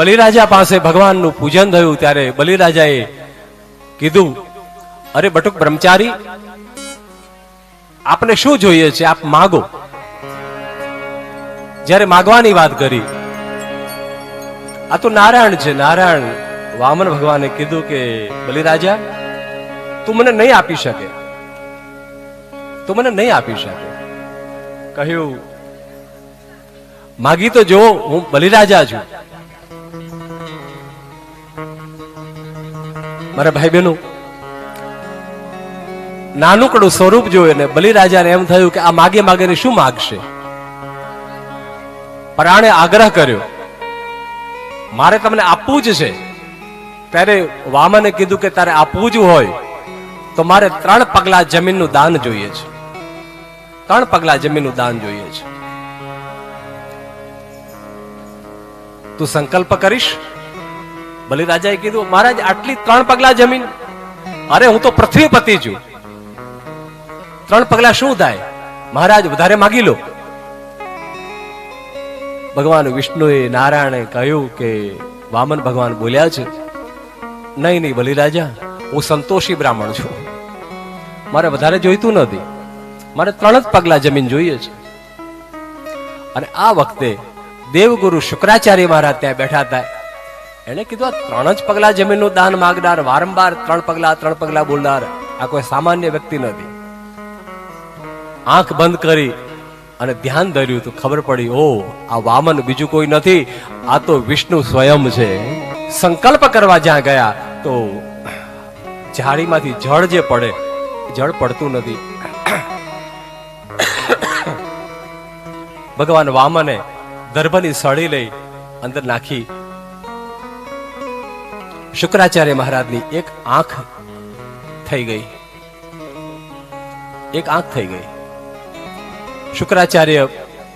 બલિરાજા પાસે ભગવાનનું પૂજન થયું ત્યારે બલિરાજાએ કીધું, અરે બટુક બ્રહ્મચારી, આપને શું જોઈએ છે? આપ માગો. જ્યારે માગવાની વાત કરી, આ તો નારાયણ છે, નારાયણ. વામન ભગવાને કીધું કે, બલિરાજા, તું મને નહીં આપી શકે. તું મને નહીં આપી શકે. કહ્યું, માગી તો જો, હું બલિરાજા છું. મારા ભાઈ બહેનો નાનકડું સ્વરૂપ જોયું ને બલિરાજાને એમ થયું કે આ માગે માગેને શું માગશે? પરાણે આગ્રહ કર્યો, મારે તમને આપવું જ છે. ત્યારે વામને કીધું કે, તારે આપવું જ હોય, તો મારે ત્રણ પગલા જમીનનું દાન જોઈએ છે. ત્રણ પગલા જમીનનું દાન જોઈએ છે. તું સંકલ્પ કરીશ? બલિરાજાએ કીધું, મહારાજ, આટલી ત્રણ પગલા જમીન. અરે, હું તો પૃથ્વીપતિ છું. ત્રણ પગલા શું થાય? મહારાજ, વધારે માગી લો. ભગવાન વિષ્ણુએ નારાયણે કહ્યું કે, વામન ભગવાન બોલ્યા છે, નહીં નહીં, બલિરાજા, હું સંતોષી બ્રાહ્મણ છું. મારે વધારે જોઈતું નથી. મારે ત્રણ જ પગલા જમીન જોઈએ છે. અને આ વખતે દેવગુરુ શુક્રાચાર્ય મહારાજ ત્યાં બેઠા હતા. એને કીધું, આ ત્રણ જ પગલા જમીનનું દાન માગનાર, વારંવાર ત્રણ પગલા ત્રણ પગલા બોલનાર આ કોઈ સામાન્ય વ્યક્તિ નથી. આંખ બંધ કરી અને ધ્યાન ધર્યું તો ખબર પડી, ઓ, આ વામન બીજું કોઈ નથી, આ તો વિષ્ણુ સ્વયં છે. સંકલ્પ કરવા જ્યાં ગયા તો ઝાડીમાંથી જળ જે પડે, જળ પડતું નથી. ભગવાન વામને દર્ભની સળી લઈ અંદર નાખી શુક્રાચાર્ય મહારાજની એક આંખ થઈ ગઈ. એક આંખ થઈ ગઈ. શુક્રાચાર્ય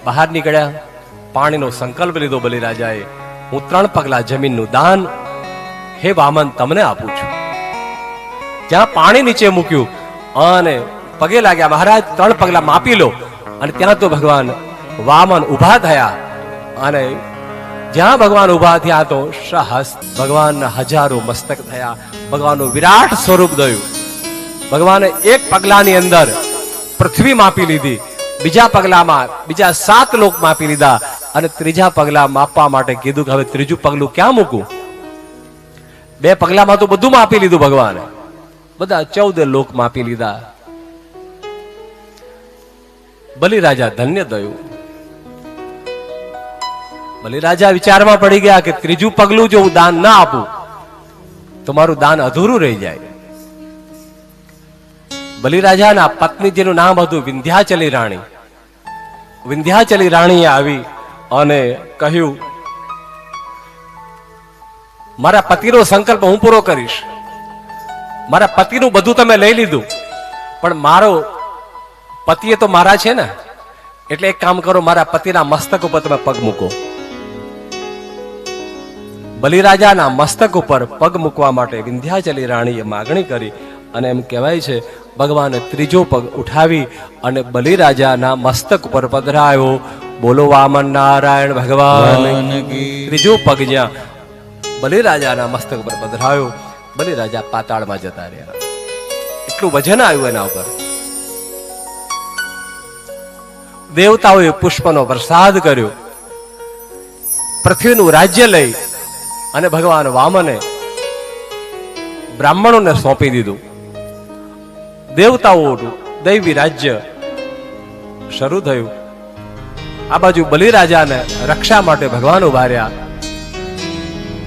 બહાર નીકળ્યા, પાણીનો સંકલ્પ લીધો બલિરાજાએ, હું ત્રણ પગલા જમીનનું દાન હે વામન તમને આપું છું. જ્યાં પાણી નીચે મૂક્યું, અને પગે લાગ્યા, મહારાજ, ત્રણ પગલા માપી લો. અને ત્યાં તો ભગવાન વામન ઊભા થયા અને જ્યાં ભગવાન ઊભા થયા તો સહસ ભગવાનના હજારો મસ્તક થયા, ભગવાનનું વિરાટ સ્વરૂપ દયું ભગવાને એક પગલાની અંદર પૃથ્વી માપી લીધી, બીજા પગલામાં, બીજા સાત લોક માપી લીધા અને ત્રીજા પગલા માપવા માટે કીધું કે હવે ત્રીજું પગલું ક્યાં મૂકું બે પગલામાં તો બધું માપી લીધું ભગવાને. બધા ચૌદ લોક માપી લીધા. બલિરાજા ધન્ય થયું બલિરાજા વિચારમાં પડી ગયા કે ત્રીજું પગલું જો હું દાન ના આપું, તો મારું દાન અધૂરું રહી જાય. બલિરાજાના પત્ની, જેનું નામ હતું વિંધ્યાચલી રાણી, વિંધ્યાચલી રાણીએ આવી અને કહ્યું, મારા પતિનો સંકલ્પ હું પૂરો કરીશ. મારા પતિનું બધું તમે લઈ લીધું, પણ મારો પતિએ તો મારા છે ને. એટલે એક કામ કરો, મારા પતિના મસ્તક ઉપર તમે પગ મૂકો. બલિરાજાના મસ્તક ઉપર પગ મૂકવા માટે વિંધ્યાચલી રાણીએ માગણી કરી અને એમ કહેવાય છે ભગવાને ત્રીજો પગ ઉઠાવી અને બલિરાજાના મસ્તક ઉપર પધરાયો બોલો વામન નારાયણ ભગવાન. ત્રીજો પગ જ્યાં બલિરાજાના મસ્તક ઉપર પધરાયો બલિરાજા પાતાળમાં જતા રહ્યા. એટલું વજન આવ્યું એના ઉપર. દેવતાઓએ પુષ્પનો વરસાદ કર્યો. પૃથ્વીનું રાજ્ય લઈ અને ભગવાન વામને બ્રાહ્મણોને સોંપી દીધું. દેવતાઓનું દૈવી રાજ્ય શરૂ થયું. આ બાજુ બલિરાજાને રક્ષા માટે ભગવાન ઊભા રહ્યા